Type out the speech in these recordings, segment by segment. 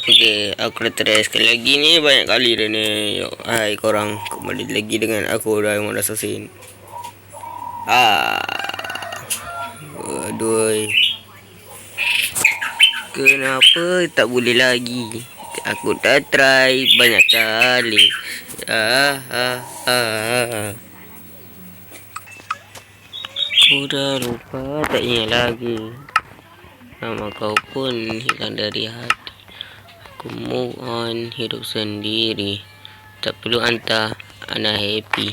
Okay, aku dah try sekali lagi ni banyak kali dah ni. Yo, hai korang kembali lagi dengan aku Raymond Assassin. Ah. Aduh. Kenapa tak boleh lagi? Aku dah try banyak kali. Ah, ah, ah. Aku dah lupa tak ingat lagi. Nama kau pun hilang dari hati. Aku move on hidup sendiri. Tak perlu hantar anak happy.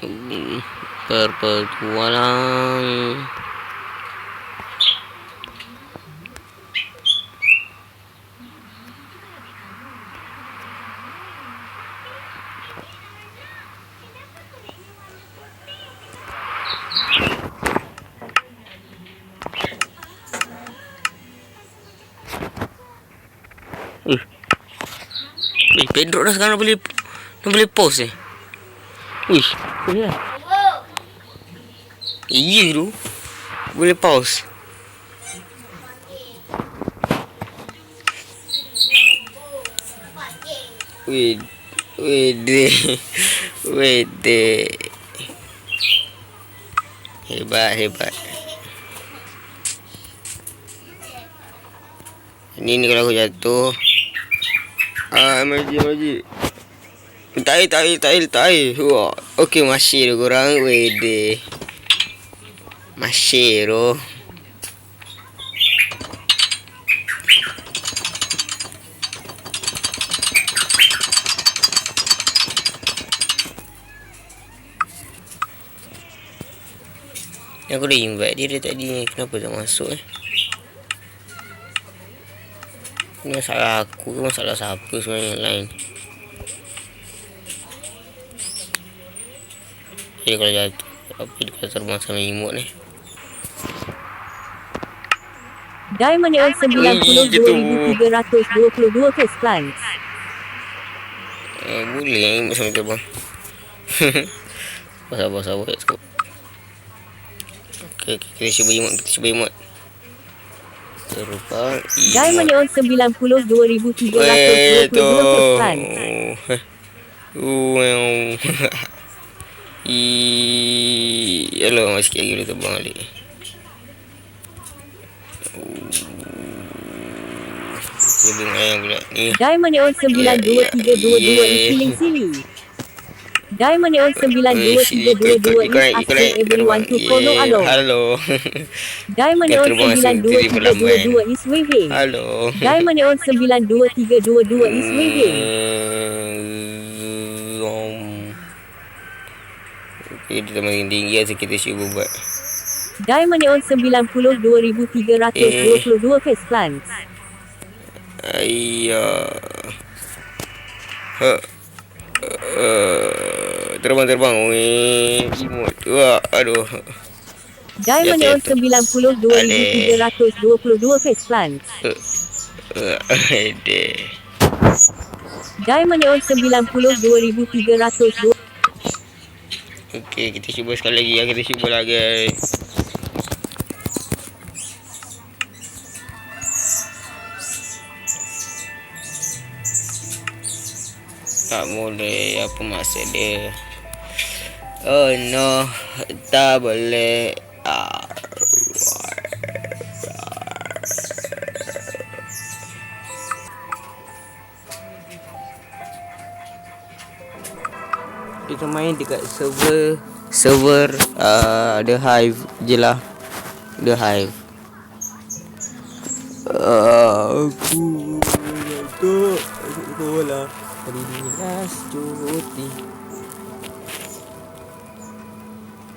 Hmm, Pedro dah sekarang boleh dah boleh pause eh. Uish, boleh. Iya tu. Boleh pause. Wait. Wait deh. Wait deh. Hebat, hebat. Ini ni kalau aku jatuh. Ah, maji, maji. Tak air, tak air, tak air, tak air. Wah, okey masih tu korang. Wede. Masih tu. Aku dah invite dia, dia tadi. Kenapa tak masuk eh? Ini masalah aku? Ke masalah siapa sebenarnya lain? Jadi kalau jatuh Apa dia kata terbang sama imut ni? Diamond Earl Ui, 92,322 first plants. eh, Boleh yang imut sama terbang. Sabar sabar sabar Okay, okay, kita cuba imut Kita cuba imut Terlupa Diamond Earl 92,322 Weh tu. Wow Ih, masih sikit lagi boleh terbang balik. Sebelum ayam pula ni. Diamond Earl 92,322 is feeling silly. Diamond Earl 92,322 is asking everyone to follow along. Halo Diamond pula, 92,322 is waving. Halo Diamond Earl 92,322 is waving. Zom. Okay, dia makin tinggi so kita cuba buat. Diamond Earl 92,322 first plants. Ayah. Ha. Uh, terbang terbang. Weh, imut. Wah, aduh. Diamond ya. 92,322 first plants. Uh, Ede. Diamond Earl 92,322 Okey, kita cuba sekali lagi ya. Kita cuba lagi. Tak boleh. Apa maksud dia? Oh no. Tak boleh. Ah. Kita main dekat server server uh, The Hive je lah. The Hive. Uh, aku jatuh sekolah hari ni last cuti.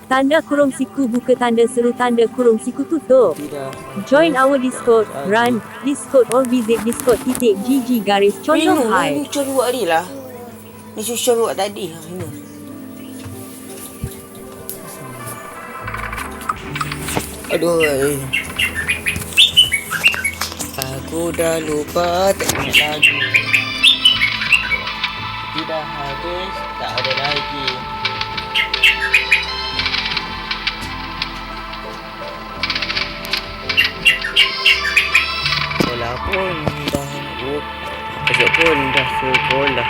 Tanda kurung siku buka tanda seru tanda kurung siku tutup. Tidak. Join our Discord, run, Discord or visit Discord titik GG garis condong high. cucu buat tadi lah. Ni cucu buat tadi. Ha, ini. Aduh. eh. Aku dah lupa tak ingat lagi. Habis, tak ada lagi. pun dah Esok pun dah sekolah.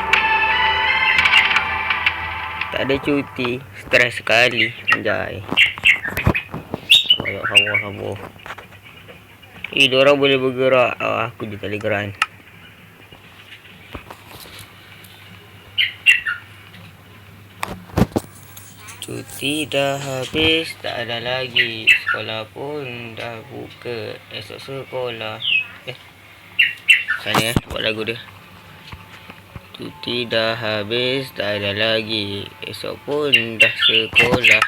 Tak ada cuti. Stres sekali. Anjay Kayak hawa-hawa. Eh, diorang boleh bergerak. Oh, Aku je tak boleh gerak Cuti dah habis, tak ada lagi. Sekolah pun dah buka. Esok sekolah. Eh. Sana eh, buat lagu dia. Cuti dah habis, tak ada lagi. Esok pun dah sekolah.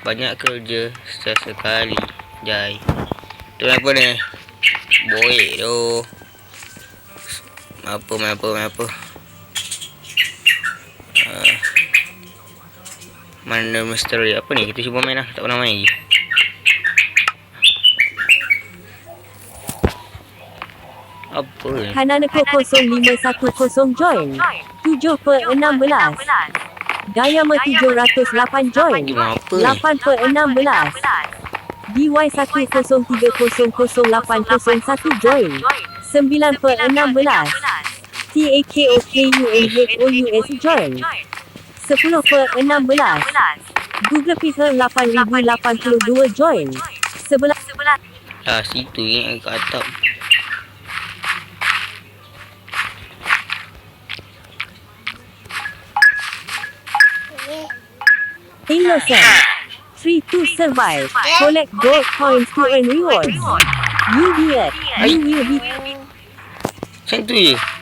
Banyak kerja sesekali. Jai. Tu apa ni? Boy tu. Apa, apa, apa. Mana misteri apa ni? Kita cuba main lah. Tak pernah main lagi. Apa? Hananeko 0510 join. 7 per 16. Dayama 708 join. Gimana apa ni? 8 per 16. DY10300801 join. 9 per 16. TAKOKUNHOUS join. 10 per 16. Google Pixel 8082 join. 11 Lah situ yang kat atap. Innocent. Free to survive. Collect gold coins to earn rewards. You weird. You will be Macam tu je.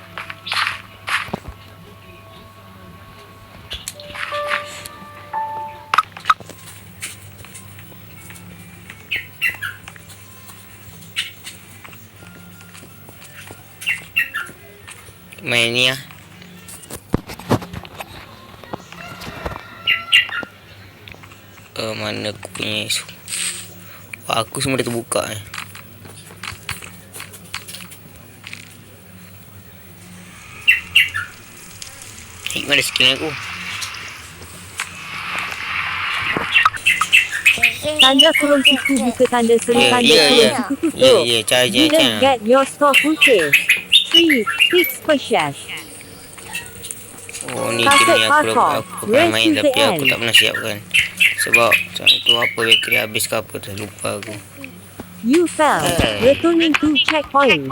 Lah. Uh, mana aku punya isu. Wah, aku semua dah terbuka eh. Hikmah ada skin aku. tanda kurung siku buka tanda seru Ya, tanda ya, kurung ya. siku Ya, tutup. ya, cara je Didn't macam. get your store purchase. Free. Fix per chef. Oh, ni Carpet game ni aku, parkour. aku, aku pernah Race main to tapi the aku end. tak pernah siapkan. Sebab macam tu apa bateri habis ke apa dah lupa aku. You fell. Hey. Returning to checkpoint.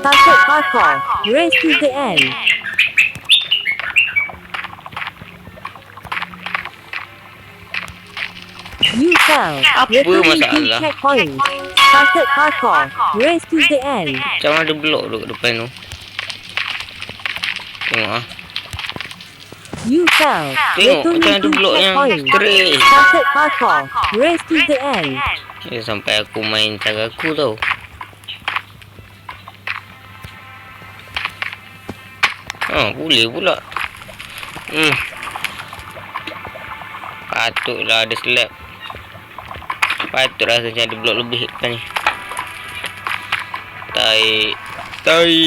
Started parkour. Race to the end. You fell. Apa Returning to masalah? checkpoint. Started parkour. Race to the end. Macam mana ada blok tu kat depan tu. Tengok ah. You fell. Tengok macam ada blok yang straight. Started parkour. Race to the end. Ya, sampai aku main cara aku tau. Ha, boleh pula. Hmm. Patutlah ada slab. Patut rasa macam ada blok lebih depan ni. Tai. Tai.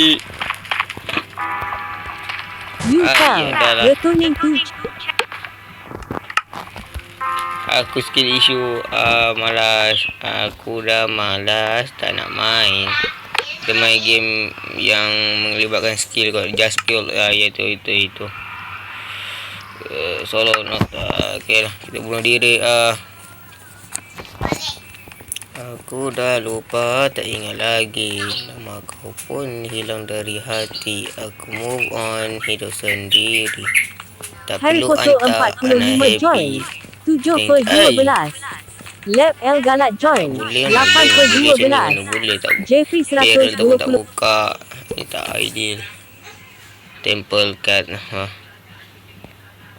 You Ah, ya, lah. Aku skill issue uh, malas. Aku dah malas tak nak main. Kita main game yang melibatkan skill kot. Just pure. Uh, itu, itu, itu. Uh, solo not. Uh, okay lah. Kita bunuh diri. Uh. Aku dah lupa tak ingat lagi Nama kau pun hilang dari hati Aku move on hidup sendiri Tak Hari perlu Kotor hantar 45 anak join. happy 7 per Hey. 12. Lab L Galat join. 8 per boleh macam ni mana 12. boleh tak Jeffrey pun tak 120. buka Ni tak ideal Temple card ha.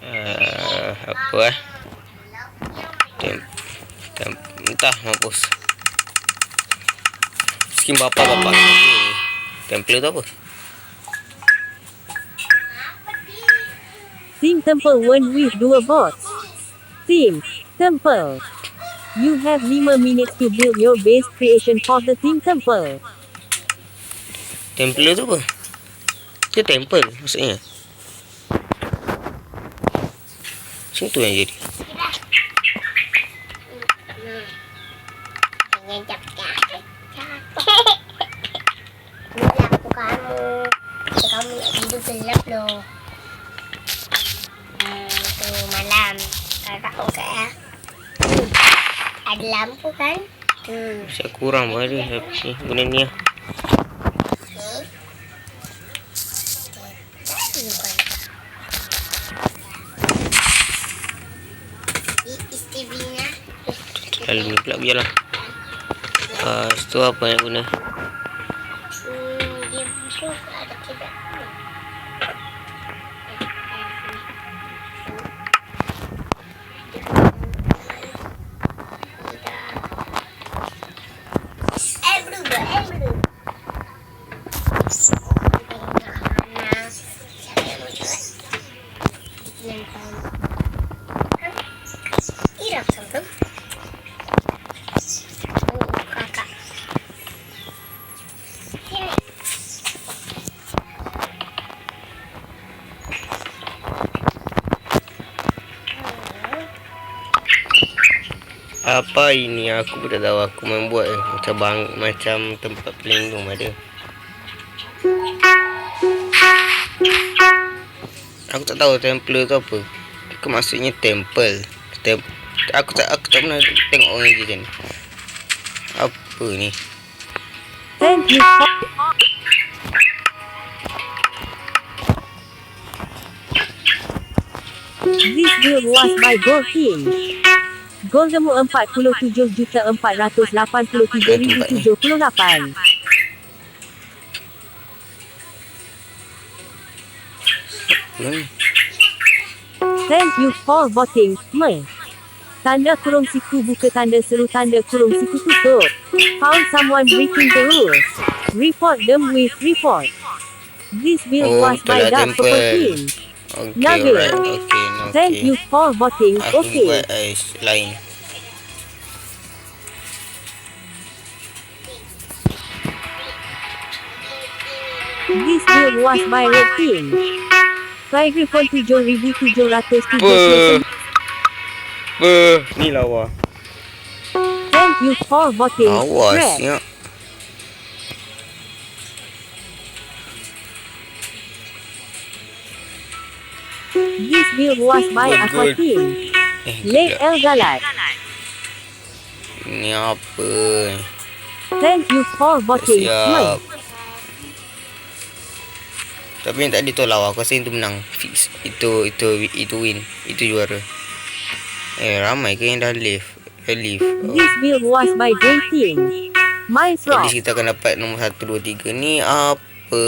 Uh, apa eh Tem tem Entah mampus Skin bapak-bapak Temple tu apa Team Temple won with 2 votes. Team Temple. You have 5 minutes to build your base creation for the Team Temple. Temple tu apa Dia temple maksudnya Macam tu yang jadi lampu kan? Hmm. Saya kurang pada ni guna ni lah. Lalu ni pula biarlah. Uh, tu apa nak guna? Kakak. Sini. Apa ini? Aku tak tahu. Aku main buat eh. macam bang, macam tempat pelindung ada. Tak tahu temple tu apa. Aku maksudnya temple. Tem aku tak aku tak pernah tengok orang je macam ni. Apa ni? This bill was by Gold King. Gold jemu 47,483,078. Apa ni? Thank you for voting. Me. Tanda kurung siku buka tanda seru tanda kurung siku tutup. Found someone breaking the rules. Report them with report. This bill Oh, was by temple. Purple King. Okay, Nabil. alright. Okay, no, Thank okay. you for voting. Aku Okay. buat ais lain. This bill was by Red King. Microphone 7779. Ber. Ber. Ni lawa. Thank you for voting. Lawa Red. siap. This bill was by Good, Aqua good. King. Eh, Lake kejap. El Galat. Ni apa? Thank you for voting. Siap. Tapi yang tadi tu lawa. Aku rasa yang tu menang. Fix. Itu itu itu win. Itu juara. Eh, ramai ke yang dah live? Dah live. Oh. This bill was by King. Minds At Rock. least kita akan dapat nombor 1, 2, 3. Ni apa?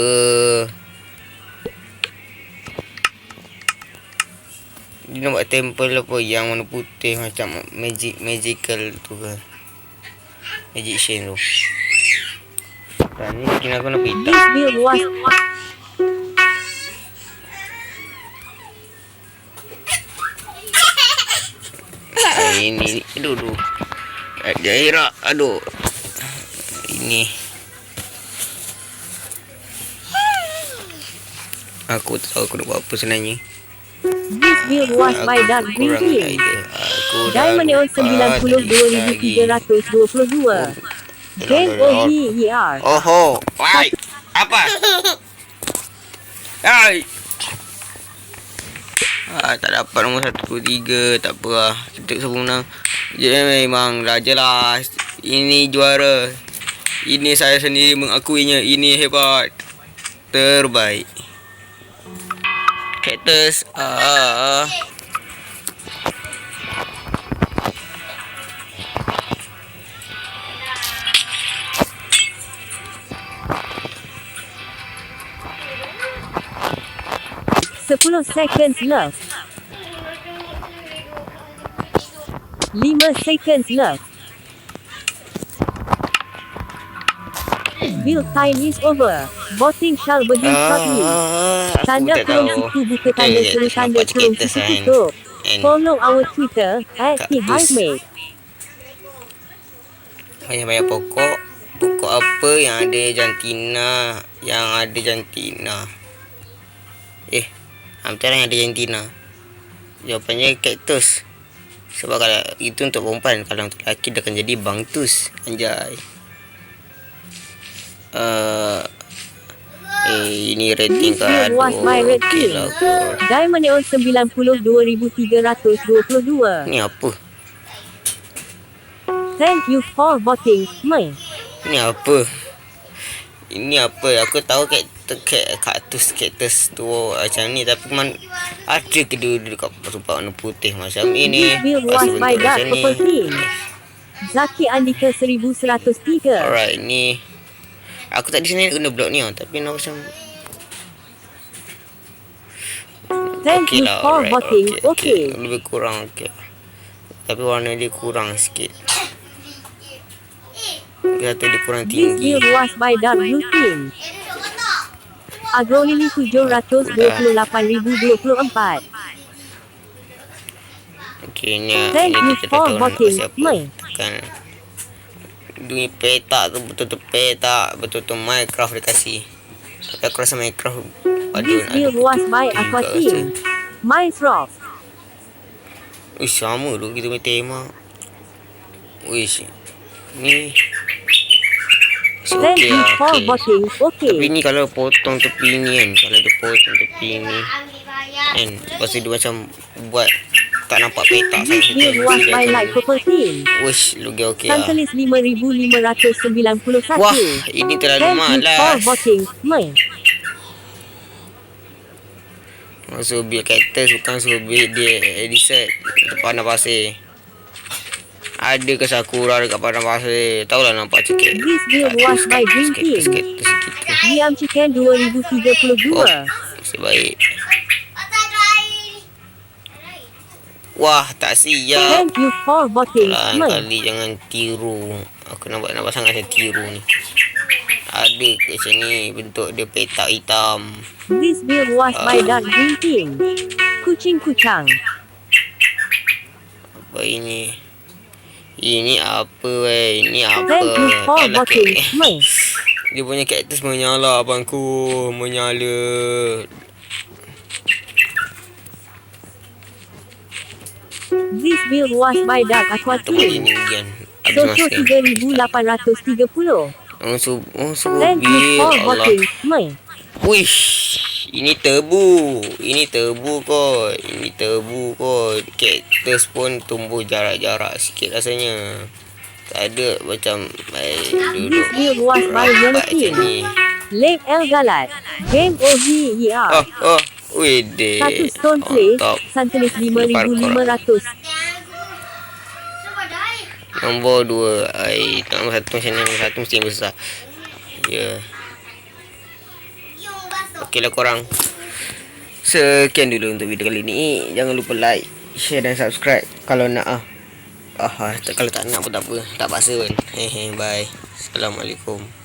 Dia nak buat temple apa yang warna putih macam magic magical tu ke. Magician tu. Dan ni skin aku nak hitam. This bill was Jaira aduh. Ini Aku tak tahu aku nak buat apa sebenarnya. This bill was by Dark Green. Aku Diamond Neon lagi. 92,322. Game OVER. Oh ho. Wai. Apa? Hai. Ah, tak dapat nombor 1, 2, 3. Tak apa lah. Kita siapa Dia memang raja lah. Ini juara. Ini saya sendiri mengakuinya. Ini hebat. Terbaik. Cactus. Ah. Sepuluh seconds left. Lima seconds left. Bill time is over. Voting shall begin shortly. Ah, aku Tanda kurung siku buka tanda seru tanda kurung siku tutup. Follow our Twitter at Cactus. THiveMate. banyak-banyak pokok. Pokok apa yang ada jantina? Yang ada jantina. Eh, ah, macam mana yang ada jantina? Jawapannya cactus. Sebab kalau itu untuk perempuan, kalau untuk lelaki dia akan jadi bangtus. Anjay. Uh, eh, ini rating kan. my okey rating. lah kot. Diamond Neon 92,322. Ni apa? Thank you for voting. My. Ni apa? Ini apa? Aku tahu kak- kaktus kaktus tu macam ni tapi man ada ke dia dia dekat tempat warna putih macam ini. This bill Lepas tu bentuk macam ni. Zaki Andika 1103. Alright, ni aku tak di sini guna blok ni tau, tapi nak macam Thank you lah. for voting. Okay. Lebih kurang okey. Tapi warna dia kurang sikit. Dia kata dia kurang This tinggi. bill was by Dark Blue Team. Agrolili 728,024. Okey ni. Thank you for voting. kasi apa. Mai. Tekan. Duit petak tu betul-betul petak. Betul-betul Minecraft dia kasih. Tapi aku rasa Minecraft This bill was by Aqua Team. Minecraft. Uish, sama tu kita punya tema. Uish. Ni. Thank Okey you lah, for okey. voting. Tapi Okay. ni kalau potong tepi ni kan. Kalau dia potong tepi ni. Kan. Lepas tu dia macam buat tak nampak petak This bill was by Light Purple Team. Uish, lugi okey lah. Santelis 5,591. Wah, ini terlalu Thank you for malas. voting. My. Suruh build cactus bukan suruh build dia reset depan padang pasir. Ada ke sakura dekat padang pasir? Tahulah nampak sikit. This bill was by Green sikit. Liam Chicken 2032. Oh, nasib baik. Wah, tak siap. Thank you for voting. Lain kali jangan tiru. Aku nampak nampak sangat saya tiru ni. Ada ke macam ni bentuk dia petak hitam. This bill was by Dark Green Team. Kucing Kucang. Apa ini? Ini apa weh? Ini apa? Thank Alah. Dia punya kaktus menyala abangku. Menyala. This bill was by Dark Aqua Tak boleh Team. ni Gian. Habis Soto masa. 3830. Oh, sub, oh, suruh Thank you Allah. Wish. Ini tebu. Ini tebu kot. Ini tebu kot. Kaktus pun tumbuh jarak-jarak sikit rasanya. Tak ada macam eh, duduk rapat macam ni. Lake El Galat. Game Oh, OVER. oh. Wede. Satu stone place. Mantap. Santelis 5500. Nombor dua ai, Nombor satu macam ni Nombor satu mesti besar Ya Okeylah korang. Sekian dulu untuk video kali ni. Jangan lupa like Share dan subscribe. Kalau nak ah. Ah, ah, Kalau tak nak pun tak apa. Tak paksa pun. Hehe bye. Assalamualaikum